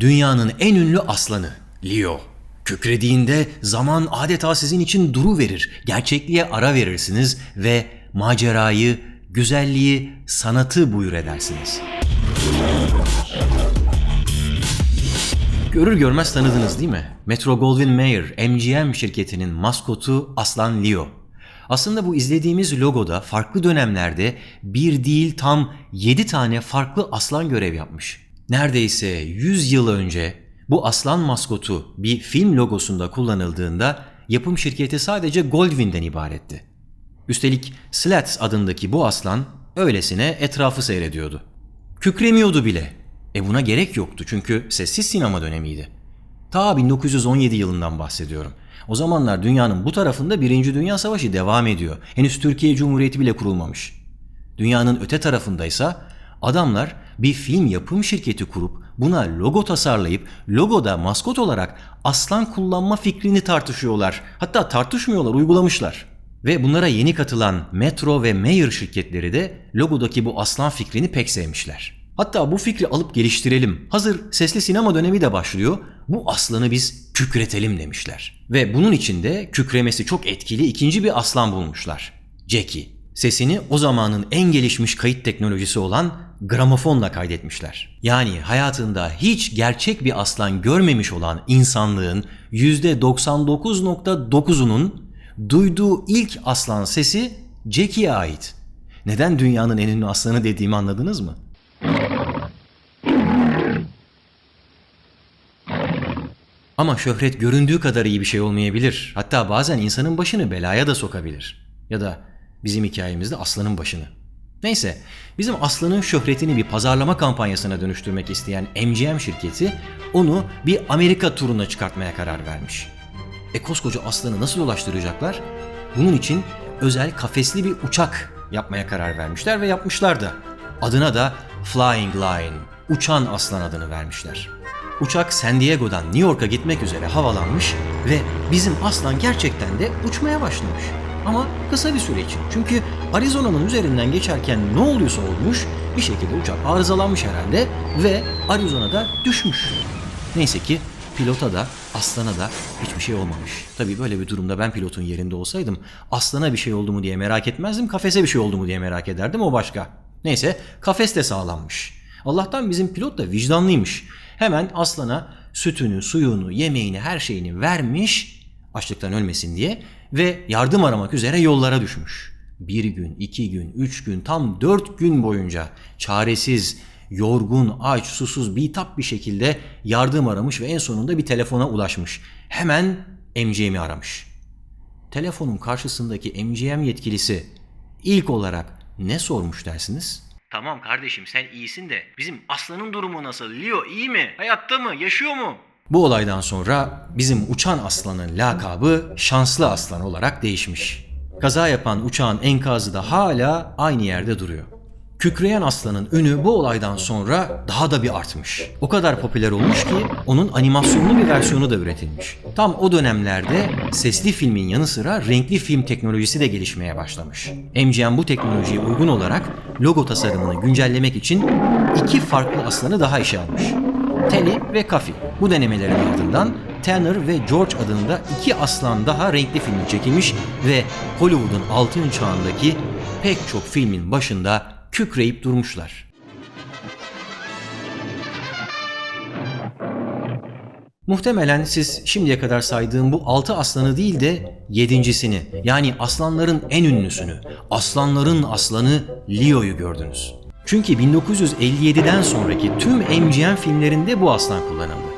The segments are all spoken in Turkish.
Dünyanın en ünlü aslanı Leo. Kükrediğinde zaman adeta sizin için duru verir. Gerçekliğe ara verirsiniz ve macerayı, güzelliği, sanatı buyur edersiniz. Görür görmez tanıdınız değil mi? Metro Goldwyn Mayer, MGM şirketinin maskotu Aslan Leo. Aslında bu izlediğimiz logoda farklı dönemlerde bir değil tam 7 tane farklı aslan görev yapmış. Neredeyse 100 yıl önce bu aslan maskotu bir film logosunda kullanıldığında yapım şirketi sadece Goldwyn'den ibaretti. Üstelik Slats adındaki bu aslan öylesine etrafı seyrediyordu. Kükremiyordu bile. E buna gerek yoktu çünkü sessiz sinema dönemiydi. Ta 1917 yılından bahsediyorum. O zamanlar dünyanın bu tarafında Birinci Dünya Savaşı devam ediyor. Henüz Türkiye Cumhuriyeti bile kurulmamış. Dünyanın öte tarafındaysa adamlar bir film yapım şirketi kurup buna logo tasarlayıp logoda maskot olarak aslan kullanma fikrini tartışıyorlar. Hatta tartışmıyorlar, uygulamışlar. Ve bunlara yeni katılan Metro ve Mayer şirketleri de logodaki bu aslan fikrini pek sevmişler. Hatta bu fikri alıp geliştirelim. Hazır sesli sinema dönemi de başlıyor. Bu aslanı biz kükretelim demişler. Ve bunun için de kükremesi çok etkili ikinci bir aslan bulmuşlar. Jackie. Sesini o zamanın en gelişmiş kayıt teknolojisi olan gramofonla kaydetmişler. Yani hayatında hiç gerçek bir aslan görmemiş olan insanlığın %99.9'unun duyduğu ilk aslan sesi Jackie'ye ait. Neden dünyanın en ünlü aslanı dediğimi anladınız mı? Ama şöhret göründüğü kadar iyi bir şey olmayabilir. Hatta bazen insanın başını belaya da sokabilir. Ya da bizim hikayemizde aslanın başını. Neyse, bizim aslanın şöhretini bir pazarlama kampanyasına dönüştürmek isteyen MGM şirketi onu bir Amerika turuna çıkartmaya karar vermiş. E koskoca aslanı nasıl ulaştıracaklar? Bunun için özel kafesli bir uçak yapmaya karar vermişler ve yapmışlar da. Adına da Flying Lion, uçan aslan adını vermişler. Uçak San Diego'dan New York'a gitmek üzere havalanmış ve bizim aslan gerçekten de uçmaya başlamış. Ama kısa bir süre için. Çünkü Arizona'nın üzerinden geçerken ne oluyorsa olmuş bir şekilde uçak arızalanmış herhalde ve Arizona'da düşmüş. Neyse ki pilota da aslana da hiçbir şey olmamış. Tabii böyle bir durumda ben pilotun yerinde olsaydım aslana bir şey oldu mu diye merak etmezdim. Kafese bir şey oldu mu diye merak ederdim o başka. Neyse kafes de sağlanmış. Allah'tan bizim pilot da vicdanlıymış. Hemen aslana sütünü, suyunu, yemeğini, her şeyini vermiş açlıktan ölmesin diye ve yardım aramak üzere yollara düşmüş. Bir gün, iki gün, üç gün, tam dört gün boyunca çaresiz, yorgun, aç, susuz, bitap bir şekilde yardım aramış ve en sonunda bir telefona ulaşmış. Hemen MGM'i aramış. Telefonun karşısındaki MGM yetkilisi ilk olarak ne sormuş dersiniz? Tamam kardeşim sen iyisin de bizim aslanın durumu nasıl? Leo iyi mi? Hayatta mı? Yaşıyor mu? Bu olaydan sonra bizim uçan aslanın lakabı şanslı aslan olarak değişmiş. Kaza yapan uçağın enkazı da hala aynı yerde duruyor. Kükreyen aslanın ünü bu olaydan sonra daha da bir artmış. O kadar popüler olmuş ki onun animasyonlu bir versiyonu da üretilmiş. Tam o dönemlerde sesli filmin yanı sıra renkli film teknolojisi de gelişmeye başlamış. MGM bu teknolojiye uygun olarak logo tasarımını güncellemek için iki farklı aslanı daha işe almış. Telly ve Kafi. Bu denemelerin ardından Tanner ve George adında iki aslan daha renkli filmi çekilmiş ve Hollywood'un altın çağındaki pek çok filmin başında kükreyip durmuşlar. Muhtemelen siz şimdiye kadar saydığım bu altı aslanı değil de yedincisini yani aslanların en ünlüsünü, aslanların aslanı Leo'yu gördünüz. Çünkü 1957'den sonraki tüm MGM filmlerinde bu aslan kullanıldı.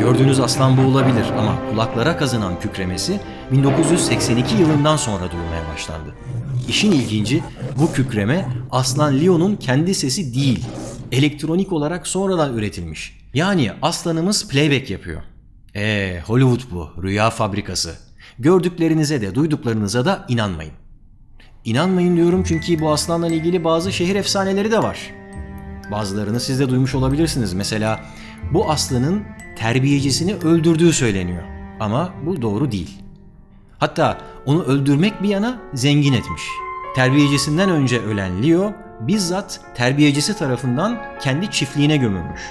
Gördüğünüz aslan bu olabilir ama kulaklara kazınan kükremesi 1982 yılından sonra duyulmaya başlandı. İşin ilginci bu kükreme Aslan Leo'nun kendi sesi değil, elektronik olarak sonradan üretilmiş. Yani aslanımız playback yapıyor. Eee Hollywood bu, rüya fabrikası. Gördüklerinize de duyduklarınıza da inanmayın. İnanmayın diyorum çünkü bu aslanla ilgili bazı şehir efsaneleri de var. Bazılarını siz de duymuş olabilirsiniz. Mesela bu aslanın terbiyecisini öldürdüğü söyleniyor. Ama bu doğru değil. Hatta onu öldürmek bir yana zengin etmiş. Terbiyecisinden önce ölen Leo bizzat terbiyecisi tarafından kendi çiftliğine gömülmüş.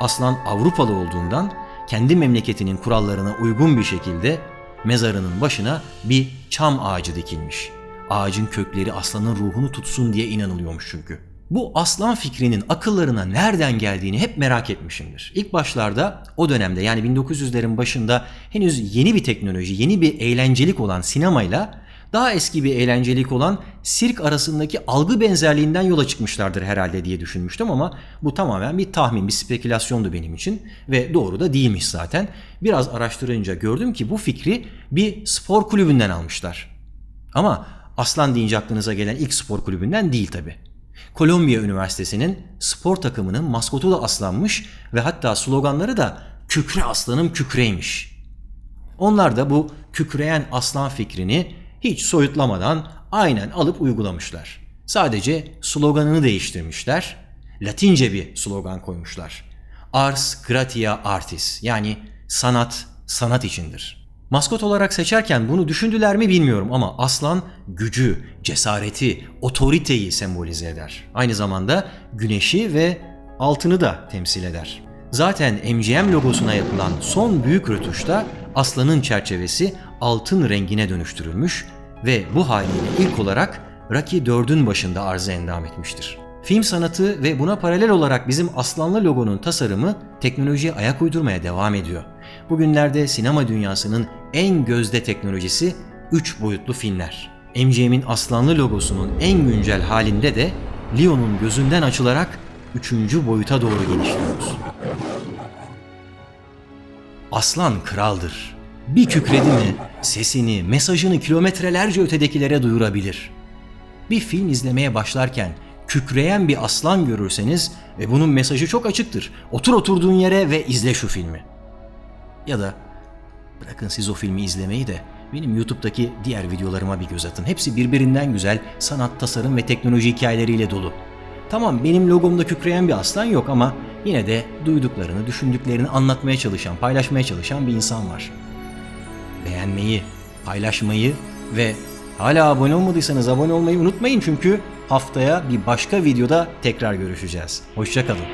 Aslan Avrupalı olduğundan kendi memleketinin kurallarına uygun bir şekilde mezarının başına bir çam ağacı dikilmiş. Ağacın kökleri aslanın ruhunu tutsun diye inanılıyormuş çünkü. Bu aslan fikrinin akıllarına nereden geldiğini hep merak etmişimdir. İlk başlarda o dönemde yani 1900'lerin başında henüz yeni bir teknoloji, yeni bir eğlencelik olan sinemayla daha eski bir eğlencelik olan sirk arasındaki algı benzerliğinden yola çıkmışlardır herhalde diye düşünmüştüm ama bu tamamen bir tahmin, bir spekülasyondu benim için ve doğru da değilmiş zaten. Biraz araştırınca gördüm ki bu fikri bir spor kulübünden almışlar. Ama aslan deyince aklınıza gelen ilk spor kulübünden değil tabi. Kolombiya Üniversitesi'nin spor takımının maskotu da aslanmış ve hatta sloganları da kükre aslanım kükreymiş. Onlar da bu kükreyen aslan fikrini hiç soyutlamadan aynen alıp uygulamışlar. Sadece sloganını değiştirmişler. Latince bir slogan koymuşlar. Ars gratia artis yani sanat sanat içindir. Maskot olarak seçerken bunu düşündüler mi bilmiyorum ama aslan gücü, cesareti, otoriteyi sembolize eder. Aynı zamanda güneşi ve altını da temsil eder. Zaten MGM logosuna yapılan son büyük rötuşta aslanın çerçevesi altın rengine dönüştürülmüş ve bu haliyle ilk olarak Rocky 4'ün başında arıza endam etmiştir. Film sanatı ve buna paralel olarak bizim aslanlı logonun tasarımı teknolojiye ayak uydurmaya devam ediyor. Bugünlerde sinema dünyasının en gözde teknolojisi 3 boyutlu filmler. MGM'in aslanlı logosunun en güncel halinde de Leo'nun gözünden açılarak 3. boyuta doğru genişliyoruz. Aslan kraldır. Bir kükredi mi sesini, mesajını kilometrelerce ötedekilere duyurabilir. Bir film izlemeye başlarken kükreyen bir aslan görürseniz ve bunun mesajı çok açıktır. Otur oturduğun yere ve izle şu filmi. Ya da bırakın siz o filmi izlemeyi de benim YouTube'daki diğer videolarıma bir göz atın. Hepsi birbirinden güzel sanat, tasarım ve teknoloji hikayeleriyle dolu. Tamam benim logomda kükreyen bir aslan yok ama yine de duyduklarını, düşündüklerini anlatmaya çalışan, paylaşmaya çalışan bir insan var. Beğenmeyi, paylaşmayı ve hala abone olmadıysanız abone olmayı unutmayın çünkü haftaya bir başka videoda tekrar görüşeceğiz. Hoşçakalın.